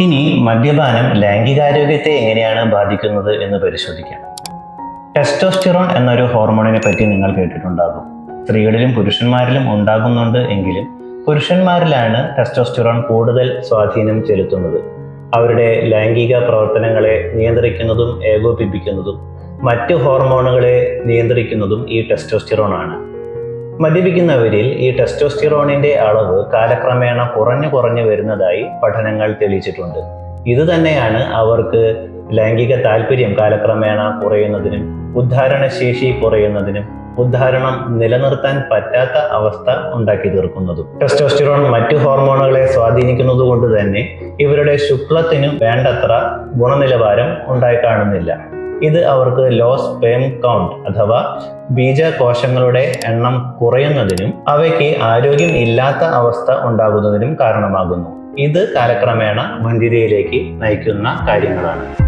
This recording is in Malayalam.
ഇനി മദ്യപാനം ലൈംഗികാരോഗ്യത്തെ എങ്ങനെയാണ് ബാധിക്കുന്നത് എന്ന് പരിശോധിക്കാം. ടെസ്റ്റോസ്റ്റിറോൺ എന്നൊരു ഹോർമോണിനെ പറ്റി നിങ്ങൾ കേട്ടിട്ടുണ്ടാകും. സ്ത്രീകളിലും പുരുഷന്മാരിലും ഉണ്ടാകുന്നുണ്ട് എങ്കിലും പുരുഷന്മാരിലാണ് ടെസ്റ്റോസ്റ്റിറോൺ കൂടുതൽ സ്വാധീനം ചെലുത്തുന്നത്. അവരുടെ ലൈംഗിക പ്രവർത്തനങ്ങളെ നിയന്ത്രിക്കുന്നതും ഏകോപിപ്പിക്കുന്നതും മറ്റ് ഹോർമോണുകളെ നിയന്ത്രിക്കുന്നതും ഈ ടെസ്റ്റോസ്റ്റിറോൺ ആണ്. മദ്യപിക്കുന്നവരിൽ ഈ ടെസ്റ്റോസ്റ്റിറോണിന്റെ അളവ് കാലക്രമേണ കുറഞ്ഞു കുറഞ്ഞു വരുന്നതായി പഠനങ്ങൾ തെളിയിച്ചിട്ടുണ്ട്. ഇതുതന്നെയാണ് അവർക്ക് ലൈംഗിക താല്പര്യം കാലക്രമേണ കുറയുന്നതിനും ഉദ്ധാരണശേഷി കുറയുന്നതിനും ഉദ്ധാരണം നിലനിർത്താൻ പറ്റാത്ത അവസ്ഥ ഉണ്ടാക്കി തീർക്കുന്നതും. ടെസ്റ്റോസ്റ്റിറോൺ മറ്റു ഹോർമോണുകളെ സ്വാധീനിക്കുന്നത് കൊണ്ട് തന്നെ ഇവരുടെ ശുക്ലത്തിനും വേണ്ടത്ര ഗുണനിലവാരം ഉണ്ടായി കാണുന്നില്ല. ഇത് അവർക്ക് ലോ സ്പേം കൗണ്ട് അഥവാ ബീജകോശങ്ങളുടെ എണ്ണം കുറയുന്നതിനും അവയ്ക്ക് ആരോഗ്യം ഇല്ലാത്ത അവസ്ഥ ഉണ്ടാകുന്നതിനും കാരണമാകുന്നു. ഇത് കാലക്രമേണ വന്ധ്യതയിലേക്ക് നയിക്കുന്ന കാര്യങ്ങളാണ്.